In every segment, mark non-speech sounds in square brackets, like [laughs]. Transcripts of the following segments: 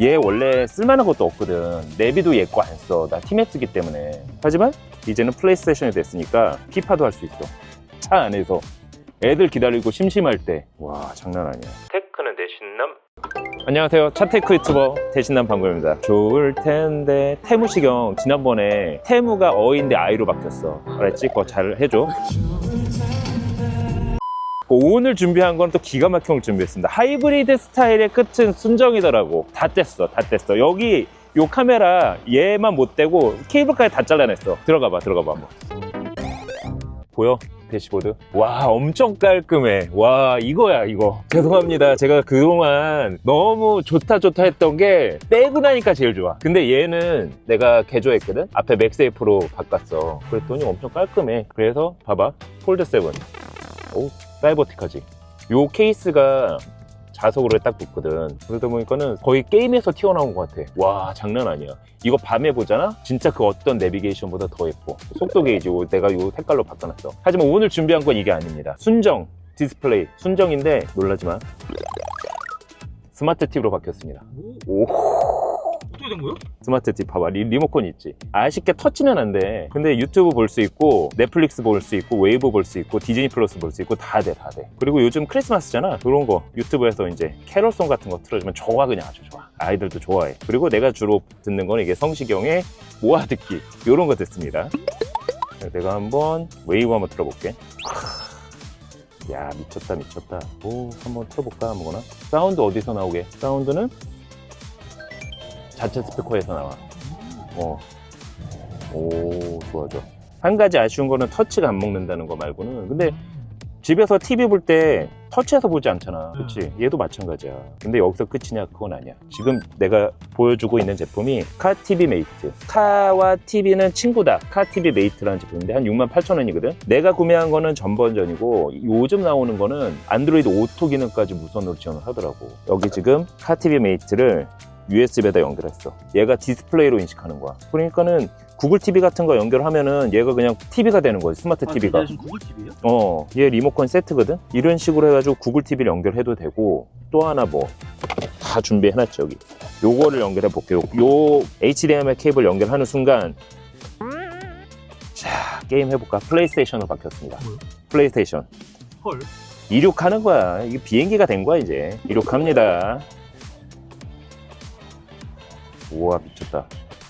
얘 원래 쓸만한 것도 없거든. 내비도 얘 거 안 써. 나 팀에 쓰기 때문에. 하지만 이제는 플레이스테이션이 됐으니까 피파도 할 수 있어. 차 안에서 애들 기다리고 심심할 때. 와 장난 아니야. 테크는 내 신남. 안녕하세요. 차테크 유튜버 대신남 방구입니다. 좋을 텐데 태무시경 지난번에 태무가 어인데 아이로 바뀌었어. 알았지? 그거 잘 해줘. [laughs] 오늘 준비한 건 또 기가 막힌 걸 준비했습니다. 하이브리드 스타일의 끝은 순정이더라고. 다 뗐어, 다 뗐어. 여기 요 카메라 얘만 못 떼고 케이블까지 다 잘라냈어. 들어가 봐, 들어가 봐 한번. 보여? 대시보드? 와, 엄청 깔끔해. 와, 이거야, 이거. 죄송합니다. 제가 그동안 너무 좋다, 좋다 했던 게 빼고 나니까 제일 좋아. 근데 얘는 내가 개조했거든? 앞에 맥세이프로 바꿨어. 그랬더니 엄청 깔끔해. 그래서 봐봐. 폴드 7. 오, 사이버틱하지. 요 케이스가 자석으로 딱 붙거든. 그러다 보니까는 거의 게임에서 튀어나온 것 같아. 와, 장난 아니야. 이거 밤에 보잖아? 진짜 그 어떤 내비게이션보다 더 예뻐. 속도 게이지, 요- 내가 요 색깔로 바꿔놨어. 하지만 오늘 준비한 건 이게 아닙니다. 순정 디스플레이. 순정인데 놀라지 마. 스마트 팁으로 바뀌었습니다. 오. 어떻게 된 거예요? 스마트 팁 봐봐. 리, 리모컨 있지? 아쉽게 터치는 안돼. 근데 유튜브 볼 수 있고 넷플릭스 볼 수 있고 웨이브 볼 수 있고 디즈니 플러스 볼 수 있고 다 돼 다돼. 그리고 요즘 크리스마스잖아. 그런 거 유튜브에서 이제 캐롤송 같은 거 틀어주면 좋아 그냥 아주 좋아. 아이들도 좋아해. 그리고 내가 주로 듣는 거는 이게 성시경의 모아 듣기. 요런 거 듣습니다. 내가 한번 웨이브 한번 틀어볼게. 야 미쳤다 미쳤다. 오 한번 틀어볼까 아무거나? 사운드 어디서 나오게? 사운드는 자체 스피커에서 나와 어. 오, 좋아, 좋아. 한 가지 아쉬운 거는 터치가 안 먹는다는 거 말고는. 근데 집에서 TV 볼 때 터치해서 보지 않잖아. 그치? 얘도 마찬가지야. 근데 여기서 끝이냐? 그건 아니야. 지금 내가 보여주고 있는 제품이 카 TV 메이트. 카와 TV는 친구다. 카 TV 메이트라는 제품인데 한 6만 8천 원이거든? 내가 구매한 거는 전번전이고 요즘 나오는 거는 안드로이드 오토 기능까지 무선으로 지원을 하더라고. 여기 지금 카 TV 메이트를 USB에다 연결했어. 얘가 디스플레이로 인식하는 거야. 그러니까는 구글 TV 같은 거 연결하면은 얘가 그냥 TV가 되는 거지. 스마트 TV가. 아, 지금 구글 TV예요? 어, 얘 리모컨 세트거든? 이런 식으로 해가지고 구글 TV를 연결해도 되고, 또 하나 뭐, 다 준비해놨죠, 여기. 요거를 연결해 볼게요. 요 HDMI 케이블 연결하는 순간, 자, 게임 해볼까? 플레이스테이션으로 바뀌었습니다. 뭐요? 플레이스테이션. 헐. 이륙하는 거야. 이게 비행기가 된 거야, 이제. 이륙합니다. 우와, 미쳤다.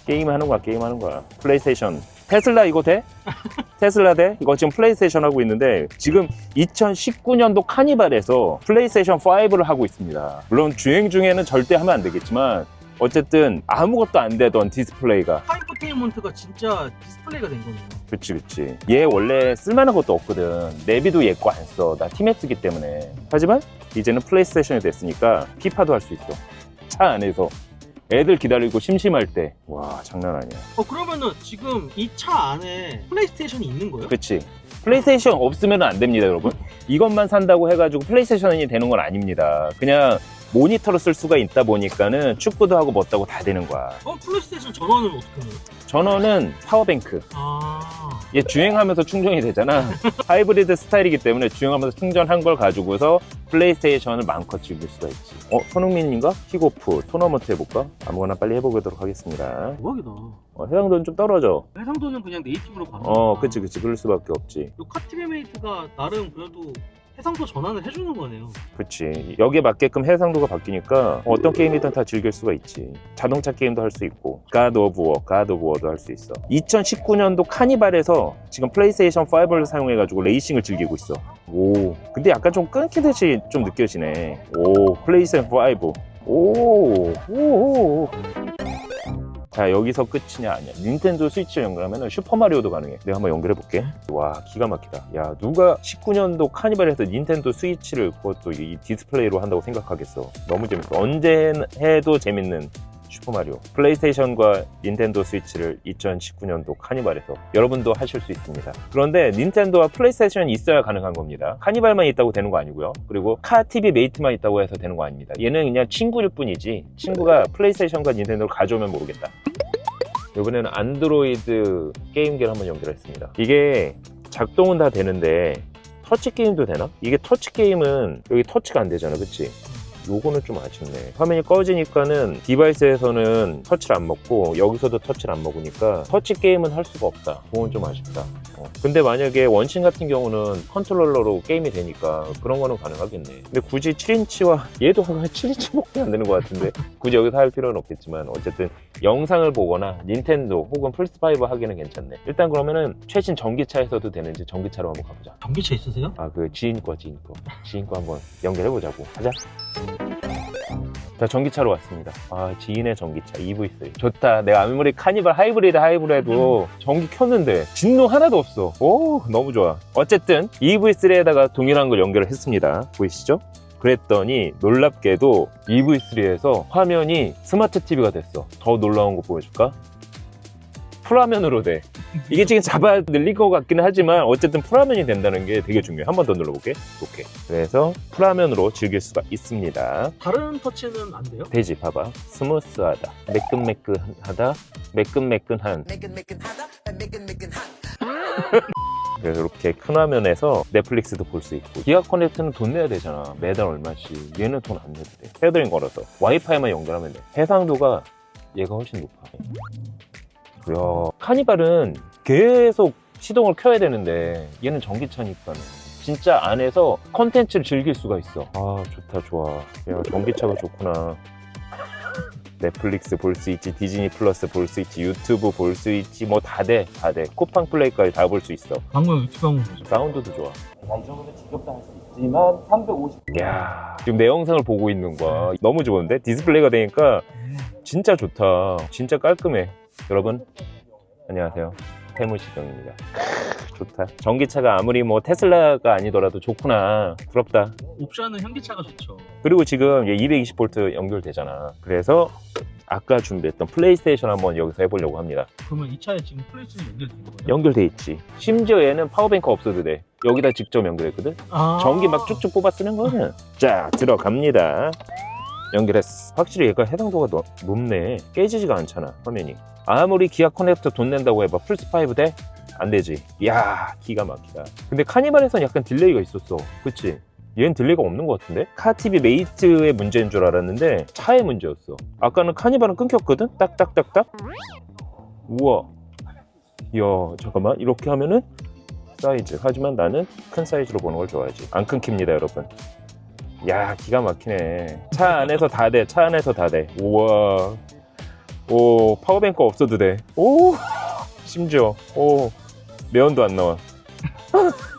게임 하는 거야, 게임 하는 거야. 플레이스테이션. 테슬라 이거 돼? [laughs] 테슬라 돼? 이거 지금 플레이스테이션 하고 있는데 지금 2019년도 카니발에서 플레이스테이션 5를 하고 있습니다. 물론 주행 중에는 절대 하면 안 되겠지만 어쨌든 아무것도 안 되던 디스플레이가 하이퍼테인먼트가 진짜 디스플레이가 된 거네요. 그치 그치 얘 원래 쓸만한 것도 없거든 내비도 얘 거 안써나 팀에 쓰기 때문에 하지만 이제는 플레이스테이션이 됐으니까 피파도 할 수 있어 차 안에서 애들 기다리고 심심할 때. 와 장난 아니야. 어 그러면은 지금 이 차 안에 플레이스테이션이 있는 거예요? 그치. 플레이스테이션 없으면 안 됩니다 여러분. 이것만 산다고 해가지고 플레이스테이션이 되는 건 아닙니다. 그냥 모니터로 쓸 수가 있다 보니까는 축구도 하고 하고 다 되는 거야 어 플레이스테이션 전원은 어떻게 해요? 전원은 파워뱅크 아 얘 주행하면서 충전이 되잖아. [laughs] 하이브리드 스타일이기 때문에 주행하면서 충전한 걸 가지고서 플레이스테이션을 마음껏 즐길 수가 있지. 어, 손흥민인가? 킥오프 토너먼트 해볼까? 아무거나 빨리 해보도록 하겠습니다. 대박이다. 어, 해상도는 좀 떨어져. 해상도는 그냥 네이티브로 가는 어, 그치, 그치. 그럴 수밖에 없지. 요 카티베메이트가 나름 그래도 해상도 전환을 해주는 거네요. 그치. 여기에 맞게끔 해상도가 바뀌니까 어떤 게임이든 다 즐길 수가 있지. 자동차 게임도 할 수 있고, 가드 오브 워, 가드 오브 워도 할 수 있어. 2019년도 카니발에서 지금 플레이스테이션 5를 사용해 가지고 레이싱을 즐기고 있어. 오. 근데 약간 좀 끊기듯이 좀 느껴지네. 오, 플레이스테이션 5. 오, 오, 오. 자 여기서 끝이냐 아니야 닌텐도 스위치 연결하면 슈퍼마리오도 가능해. 내가 한번 연결해 볼게. 와 기가 막히다. 야 누가 19년도 카니발에서 닌텐도 스위치를 그것도 이 디스플레이로 한다고 생각하겠어. 너무 재밌어. 언제 해도 재밌는 슈퍼마리오. 플레이스테이션과 닌텐도 스위치를 2019년도 카니발에서 여러분도 하실 수 있습니다. 그런데 닌텐도와 플레이스테이션이 있어야 가능한 겁니다. 카니발만 있다고 되는 거 아니고요. 그리고 카TV 메이트만 있다고 해서 되는 거 아닙니다. 얘는 그냥 친구일 뿐이지 친구가 플레이스테이션과 닌텐도를 가져오면 모르겠다 이번에는 안드로이드 게임기를 한번 연결했습니다 이게 작동은 다 되는데 터치 게임도 되나? 이게 터치 게임은 여기 터치가 안 되잖아 그치? 요거는 좀 아쉽네. 화면이 꺼지니까는 디바이스에서는 터치를 안 먹고 여기서도 터치를 안 먹으니까 터치 게임은 할 수가 없다. 그건 좀 아쉽다. 어. 근데 만약에 원신 같은 경우는 컨트롤러로 게임이 되니까 그런 거는 가능하겠네. 근데 굳이 7인치와 [laughs] 얘도 한 7인치밖에 안 되는 것 같은데 굳이 여기서 할 필요는 없겠지만 어쨌든 영상을 보거나 닌텐도 혹은 플스5 하기는 괜찮네. 일단 그러면은 최신 전기차에서도 되는지 전기차로 한번 가보자. 전기차 있으세요? 아 그 지인 거 지인 거 지인 거 한번 연결해 보자고 하자 자 전기차로 왔습니다. 아 지인의 전기차 EV3 좋다. 내가 아무리 카니발 하이브리드 하이브리드도 전기 켰는데 진동 하나도 없어. 오 너무 좋아. 어쨌든 EV3에다가 동일한 걸 연결을 했습니다. 보이시죠? 그랬더니 놀랍게도 EV3에서 화면이 스마트 TV가 됐어. 더 놀라운 거 보여줄까? 풀화면으로 돼 이게 지금 잡아 늘릴 것 같기는 하지만 어쨌든 풀화면이 된다는 게 되게 중요해. 한 번 더 눌러볼게. 오케이. 그래서 풀화면으로 즐길 수가 있습니다. 다른 터치는 안 돼요? 되지, 봐봐. 스무스하다. 매끈매끈하다. 매끈매끈한. [laughs] 그래서 이렇게 큰 화면에서 넷플릭스도 볼 수 있고 기아 커넥트는 돈 내야 되잖아 매달 얼마씩 얘는 돈 안 내도 돼 헤어드링 걸어서 와이파이만 연결하면 돼 해상도가 얘가 훨씬 높아 이야 카니발은 계속 시동을 켜야 되는데 얘는 전기차니까 진짜 안에서 컨텐츠를 즐길 수가 있어 아 좋다 좋아 야 전기차가 좋구나 넷플릭스 볼 수 있지, 디즈니 플러스 볼 수 있지, 유튜브 볼 수 있지, 뭐 다 돼, 다 돼. 쿠팡 플레이까지 다 볼 수 있어. 방금 유튜브 보죠. 사운드도 좋아. 이 정도면 지겹다 할수 있지만 350. 야 지금 내 영상을 보고 있는 거야. 너무 좋은데 디스플레이가 되니까 진짜 좋다. 진짜 깔끔해. 여러분 안녕하세요. 태무시경입니다. 좋다. 전기차가 아무리 뭐 테슬라가 아니더라도 좋구나. 부럽다. 옵션은 현기차가 좋죠. 그리고 지금 얘 220V 연결되잖아. 그래서 아까 준비했던 플레이스테이션 한번 여기서 해보려고 합니다. 그러면 이 차에 지금 플레이스테이션 연결된 거예요? 연결돼 있지. 심지어 얘는 파워뱅크 없어도 돼. 여기다 직접 연결했거든. 아~ 전기 막 쭉쭉 뽑아 쓰는 거는. 자, 들어갑니다. 연결했어. 확실히 얘가 해상도가 너- 높네. 깨지지가 않잖아, 화면이. 아무리 기아 커넥터 돈 낸다고 해봐. 플스5 돼? 안 되지. 이야, 기가 막히다. 근데 카니발에선 약간 딜레이가 있었어. 그치? 얘는 딜레이가 없는 것 같은데? 카티비 메이트의 문제인 줄 알았는데 차의 문제였어. 아까는 카니발은 끊겼거든? 딱딱딱딱? 우와. 이야, 잠깐만. 이렇게 하면은 사이즈. 하지만 나는 큰 사이즈로 보는 걸 좋아하지. 안 끊깁니다, 여러분. 야, 기가 막히네. 차 안에서 다 돼. 차 안에서 다 돼. 우와. 오, 파워뱅크 없어도 돼. 오, 심지어. 오, 매연도 안 나와.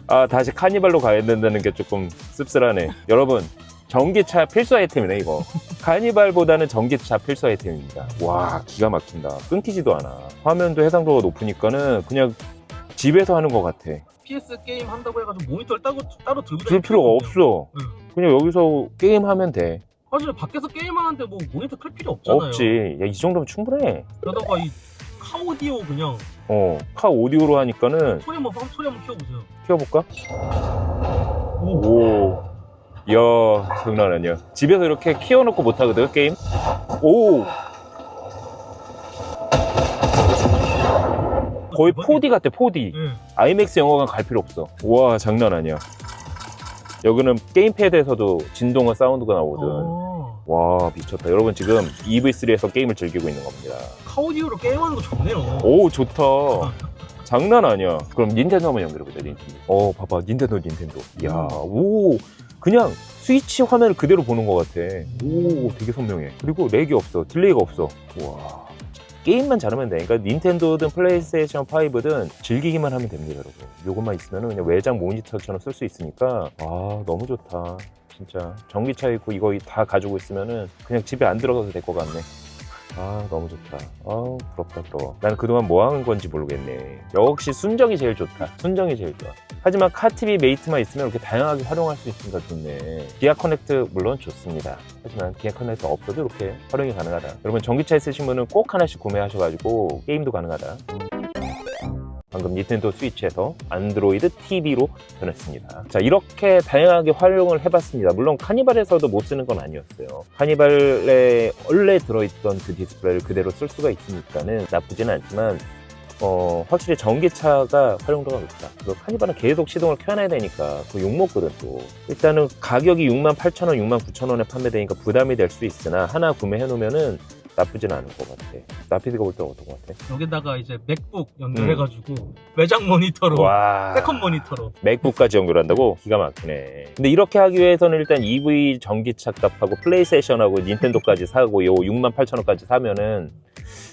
아, 다시 카니발로 가야 된다는 게 조금 씁쓸하네. 여러분, 전기차 필수 아이템이네, 이거. 카니발보다는 전기차 필수 아이템입니다. 와, 기가 막힌다. 끊기지도 않아. 화면도 해상도가 높으니까는 그냥 집에서 하는 것 같아. PS 게임 한다고 해가지고 모니터를 따로, 따로 들고 줄 필요가. 없어. 응. 그냥 여기서 게임하면 돼. 사실 밖에서 게임하는데 뭐 모니터 클 필요 없잖아요. 없지. 야, 이 정도면 충분해. 그러다가 이 카오디오 그냥 어, 카 오디오로 하니까는 소리 한번 소리 한번 키워보세요. 키워볼까? 오. 오. 이야, 장난 아니야. 집에서 이렇게 키워놓고 못하거든, 게임? 오! 거의 4D 같아, 4D. 네. 아이맥스 영화관 갈 필요 없어. 우와, 장난 아니야. 여기는 게임패드에서도 진동과 사운드가 나오거든. 어, 와, 미쳤다. 여러분 지금 EV3에서 게임을 즐기고 있는 겁니다. 카오디오로 게임하는 거 좋네요. 오, 좋다. 장난 아니야. 그럼 닌텐도 한번 연결해보자, 닌텐도. 어, 봐봐. 닌텐도, 닌텐도. 이야, 오. 그냥 스위치 화면을 그대로 보는 것 같아. 오, 되게 선명해. 그리고 렉이 없어. 딜레이가 없어. 와. 게임만 잘하면 돼. 그러니까 닌텐도든 플레이스테이션 5든 즐기기만 하면 됩니다, 여러분. 요것만 있으면 그냥 외장 모니터처럼 쓸 수 있으니까 아, 너무 좋다. 진짜 전기차 있고 이거 다 가지고 있으면은 그냥 집에 안 들어가도 될 것 같네. 아 너무 좋다. 아우 부럽다 부러워. 나는 그동안 뭐 하는 건지 모르겠네. 역시 순정이 제일 좋다. 순정이 제일 좋아. 하지만 카티비 메이트만 있으면 이렇게 다양하게 활용할 수 있으니까 좋네. 기아 커넥트 물론 좋습니다. 하지만 기아 커넥트 없어도 이렇게 활용이 가능하다. 여러분 전기차 있으신 분은 꼭 하나씩 구매하셔가지고 게임도 가능하다. 방금 닌텐도 스위치에서 안드로이드 TV로 변했습니다. 자, 이렇게 다양하게 활용을 해봤습니다. 물론 카니발에서도 못 쓰는 건 아니었어요. 카니발에 원래 들어있던 그 디스플레이를 그대로 쓸 수가 있으니까는 나쁘진 않지만 어, 확실히 전기차가 활용도가 높다. 그 카니발은 계속 시동을 켜놔야 되니까 그 욕먹거든 또. 일단은 가격이 6만 8천 원, 6만 9천 원에 판매되니까 부담이 될 수 있으나 하나 구매해 놓으면은 나쁘진 않을 것 같아. 나피드가 볼 때는 어떤 것 같아? 여기다가 이제 맥북 연결해가지고 외장 모니터로 와. 세컨 모니터로 맥북까지 연결한다고? 기가 막히네. 근데 이렇게 하기 위해서는 일단 EV 전기차 값하고 플레이스테이션하고 닌텐도까지 사고 요 6만 8천 원까지 사면은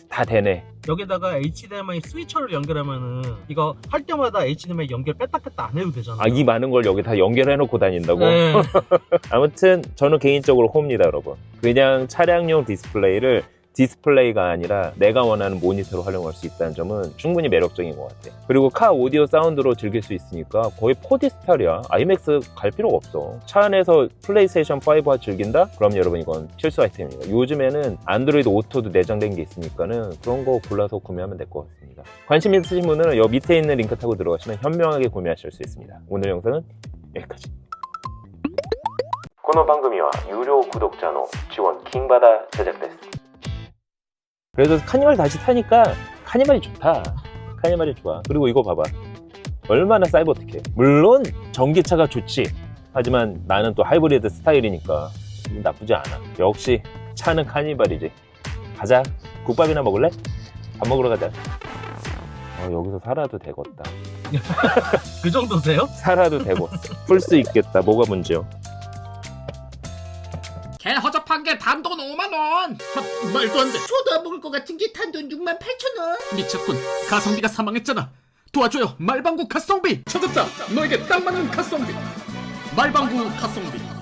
다 되네. 여기다가 HDMI 스위처를 연결하면은 이거 할 때마다 HDMI 연결 뺐다 뺐다 안 해도 되잖아. 아, 이 많은 걸 여기 다 연결해 놓고 다닌다고? 네. [laughs] 아무튼 저는 개인적으로 홈입니다, 여러분. 그냥 차량용 디스플레이를 디스플레이가 아니라 내가 원하는 모니터로 활용할 수 있다는 점은 충분히 매력적인 것 같아. 그리고 카 오디오 사운드로 즐길 수 있으니까 거의 4D 스타일이야. IMAX 갈 필요가 없어. 차 안에서 플레이스테이션 5와 즐긴다? 그럼 여러분 이건 필수 아이템입니다. 요즘에는 안드로이드 오토도 내장된 게 있으니까는 그런 거 골라서 구매하면 될 것 같습니다. 관심 있으신 분은 여 밑에 있는 링크 타고 들어가시면 현명하게 구매하실 수 있습니다. 오늘 영상은 여기까지. 코너 방금이와 유료 구독자노 지원 킹받아 제작됐습니다. 그래서 카니발 다시 타니까 카니발이 좋다. 카니발이 좋아. 그리고 이거 봐봐. 얼마나 사이버틱해. 물론 전기차가 좋지. 하지만 나는 또 하이브리드 스타일이니까 나쁘지 않아. 역시 차는 카니발이지. 가자. 국밥이나 먹을래? 밥 먹으러 가자. 어, 여기서 살아도 되겠다. [laughs] 그 정도세요? 살아도 되고. 풀 수 있겠다. 뭐가 문제요? 개 허접한 게 단돈 5만 원. 마, 말도 안 돼. 저도 안 먹을 것 같은 게 단돈 6만 8천 원. 미쳤군. 가성비가 사망했잖아. 도와줘요. 말방구 가성비 찾았다. 너에게 딱 맞는 가성비. 말방구 가성비.